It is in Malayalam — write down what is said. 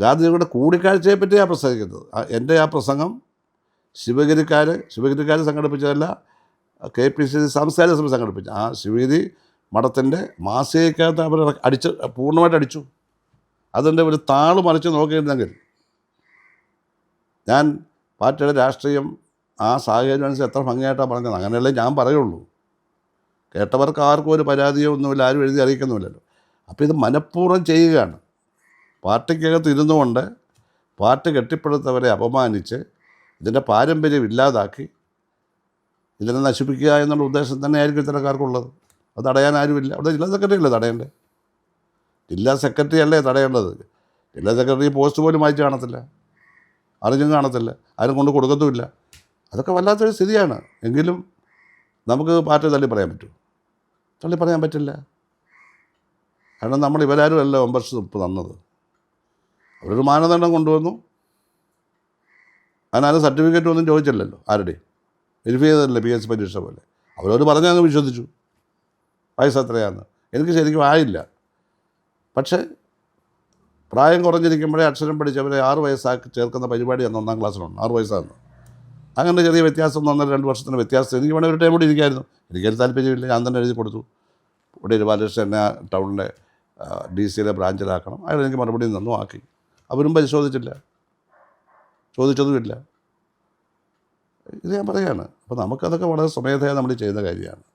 ഗാന്ധിജിയുടെ കൂടിക്കാഴ്ചയെ പറ്റിയാണ് പ്രസംഗിക്കുന്നത്. എന്റെ ആ പ്രസംഗം ശിവഗിരിക്കാർ ശിവഗിരിക്കാർ സംഘടിപ്പിച്ചതല്ല കെ പി സി സി സാംസ്കാരിക സമിതി സംഘടിപ്പിച്ച. ആ ശിവഗിരി മഠത്തിന്റെ മാസികക്കകത്ത് അവർ അടിച്ച് പൂർണമായിട്ട് അടിച്ചു. അതിന്റെ ഒരു താൾ മറിച്ച് നോക്കിയിരുന്നെങ്കിൽ ഞാൻ പാർട്ടിയുടെ രാഷ്ട്രീയം ആ സാഹചര്യം അനുസരിച്ച് എത്ര ഭംഗിയായിട്ടാണ് പറഞ്ഞത്. അങ്ങനെയല്ലേ ഞാൻ പറയുള്ളൂ. കേട്ടവർക്ക് ആർക്കും ഒരു പരാതിയോ ഒന്നുമില്ല ആരും എഴുതി അറിയിക്കുന്നുമില്ലല്ലോ. അപ്പോൾ ഇത് മനഃപൂർവം ചെയ്യുകയാണ്. പാർട്ടിക്കകത്ത് ഇരുന്നു കൊണ്ട് പാർട്ടി കെട്ടിപ്പടുത്തവരെ അപമാനിച്ച് ഇതിന്റെ പാരമ്പര്യം ഇല്ലാതാക്കി ഇതിനെ നശിപ്പിക്കുക എന്നുള്ള ഉദ്ദേശം തന്നെയായിരിക്കും ഇത്തരക്കാർക്കുള്ളത്. അത് തടയാൻ ആരുമില്ല. അവിടെ ജില്ലാ സെക്രട്ടറി അല്ലേ തടയേണ്ടേ ജില്ലാ സെക്രട്ടറി അല്ലേ തടയേണ്ടത്? ജില്ലാ സെക്രട്ടറി പോസ്റ്റ് പോലും വായിച്ച് കാണത്തില്ല. അറിഞ്ഞും കാണത്തില്ല. ആരും കൊണ്ട് കൊടുക്കത്തുമില്ല. അതൊക്കെ വല്ലാത്തൊരു സ്ഥിതിയാണ്. എങ്കിലും നമുക്ക് പാർട്ടി തള്ളി പറയാൻ പറ്റുമോ? തള്ളി പറയാൻ പറ്റില്ല. കാരണം നമ്മൾ ഇവരാരും അല്ല മെമ്പർഷിപ്പ് തന്നത്. അവരൊരു മാനദണ്ഡം കൊണ്ടുവന്നു. അതിനാരും സർട്ടിഫിക്കറ്റ് ഒന്നും ചോദിച്ചില്ലല്ലോ. ആരുടെ? വെരിഫൈ ചെയ്തതല്ലേ പി എസ് പരീക്ഷ പോലെ? അവരോട് പറഞ്ഞങ്ങ് വിശ്വസിച്ചു. വയസ്സ് എത്രയാന്ന്. എനിക്ക് ശരിക്കും ആയില്ല. പക്ഷേ പ്രായം കുറഞ്ഞിരിക്കുമ്പോഴേ അക്ഷരം പഠിച്ചവരെ ആറ് വയസ്സാക്കി ചേർക്കുന്ന പരിപാടി അന്ന് ഒന്നാം ക്ലാസ്സിലുണ്ട് ആറ് വയസ്സാണ് അങ്ങനെ ചെറിയ വ്യത്യാസം ഒന്നര രണ്ട് വർഷത്തിന് വ്യത്യാസം. എനിക്ക് വേണമെങ്കിൽ ഒരു ടൈം കൂടി ഇരിക്കായിരുന്നു. എനിക്കൊരു താല്പര്യമില്ല. ഞാൻ തന്നെ എഴുതി കൊടുത്തു. ഇവിടെ ഒരു ബാലകൃഷ്ണൻ എന്നെ ടൗണിലെ ഡി സിയിലെ ബ്രാഞ്ചിലാക്കണം അയാൾ എനിക്ക് മറുപടി നിന്നും ആക്കി. അവരും പരിശോധിച്ചില്ല. ചോദിച്ചതുമില്ല. ഇത് ഞാൻ പറയുകയാണ്. അപ്പോൾ നമുക്കതൊക്കെ വളരെ സ്വമേധയാ നമ്മൾ ചെയ്യുന്ന കാര്യമാണ്.